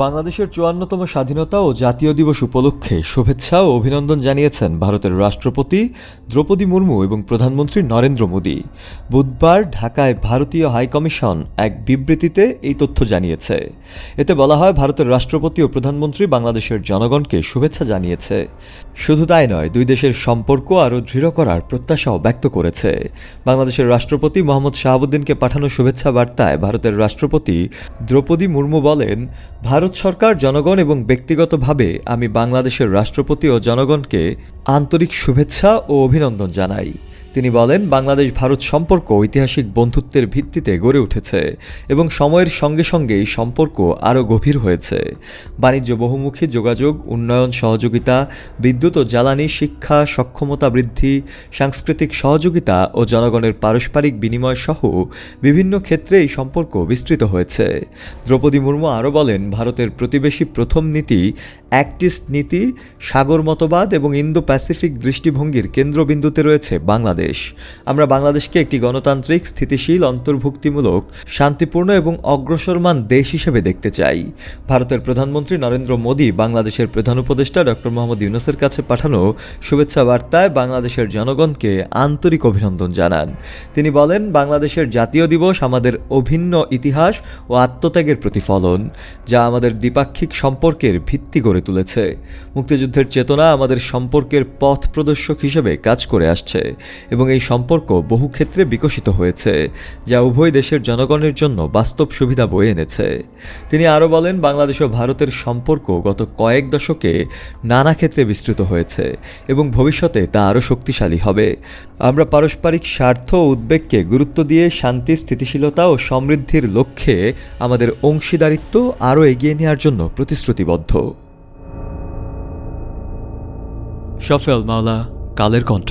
বাংলাদেশের চুয়ান্নতম স্বাধীনতা ও জাতীয় দিবস উপলক্ষে শুভেচ্ছা ও অভিনন্দন জানিয়েছেন ভারতের রাষ্ট্রপতি দ্রৌপদী মুর্মু এবং প্রধানমন্ত্রী নরেন্দ্র মোদী। বুধবার ঢাকায় ভারতীয় হাইকমিশন এক বিবৃতিতে এই তথ্য জানিয়েছে। এতে বলা হয়, ভারতের রাষ্ট্রপতি ও প্রধানমন্ত্রী বাংলাদেশের জনগণকে শুভেচ্ছা জানিয়েছে। শুধু তাই নয়, দুই দেশের সম্পর্ক আরও দৃঢ় করার প্রত্যাশাও ব্যক্ত করেছে। বাংলাদেশের রাষ্ট্রপতি মোহাম্মদ শাহাবুদ্দিনকে পাঠানো শুভেচ্ছা বার্তায় ভারতের রাষ্ট্রপতি দ্রৌপদী মুর্মু বলেন, ভারত সরকার জনগণ এবং ব্যক্তিগতভাবে আমি বাংলাদেশের রাষ্ট্রপতি ও জনগণকে আন্তরিক শুভেচ্ছা ও অভিনন্দন জানাই। তিনি বলেন, বাংলাদেশ ভারত সম্পর্ক ঐতিহাসিক বন্ধুত্বের ভিত্তিতে গড়ে উঠেছে এবং সময়ের সঙ্গে সঙ্গে এই সম্পর্ক আরও গভীর হয়েছে। বাণিজ্য বহুমুখী যোগাযোগ, উন্নয়ন সহযোগিতা, বিদ্যুৎ ও জ্বালানি, শিক্ষা, সক্ষমতা বৃদ্ধি, সাংস্কৃতিক সহযোগিতা ও জনগণের পারস্পরিক বিনিময় সহ বিভিন্ন ক্ষেত্রে এই সম্পর্ক বিস্তৃত হয়েছে। দ্রৌপদী মুর্মু আরও বলেন, ভারতের প্রতিবেশী প্রথম নীতি অ্যাক্টিস্ট নীতি, সাগর মতবাদ এবং ইন্দো প্যাসিফিক দৃষ্টিভঙ্গির কেন্দ্রবিন্দুতে রয়েছে বাংলাদেশ। আমরা বাংলাদেশকে একটি গণতান্ত্রিক, স্থিতিশীল, অন্তর্ভুক্তিমূলক, শান্তিপূর্ণ এবং অগ্রসরমান দেশ হিসেবে দেখতে চাই। ভারতের প্রধানমন্ত্রী নরেন্দ্র মোদী বাংলাদেশের প্রধান উপদেষ্টা ডক্টর মোহাম্মদ ইউনুসের কাছে পাঠানো শুভেচ্ছা বার্তায় বাংলাদেশের জনগণকে আন্তরিক অভিনন্দন জানান। তিনি বলেন, বাংলাদেশের জাতীয় দিবস আমাদের অভিন্ন ইতিহাস ও আত্মত্যাগের প্রতিফলন, যা আমাদের দ্বিপাক্ষিক সম্পর্কের ভিত্তি গড়ে তুলেছে। মুক্তিযুদ্ধের চেতনা আমাদের সম্পর্কের পথ প্রদর্শক হিসেবে কাজ করে আসছে এবং এই সম্পর্ক বহু ক্ষেত্রে বিকশিত হয়েছে, যা উভয় দেশের জনগণের জন্য বাস্তব সুবিধা বয়ে এনেছে। তিনি আরও বলেন, বাংলাদেশ ও ভারতের সম্পর্ক গত কয়েক দশকে নানা ক্ষেত্রে বিস্তৃত হয়েছে এবং ভবিষ্যতে তা আরও শক্তিশালী হবে। আমরা পারস্পরিক স্বার্থ ও উদ্বেগকে গুরুত্ব দিয়ে শান্তি, স্থিতিশীলতা ও সমৃদ্ধির লক্ষ্যে আমাদের অংশীদারিত্ব আরও এগিয়ে নেওয়ার জন্য প্রতিশ্রুতিবদ্ধ। সফেল মাওলা কালের কণ্ঠ।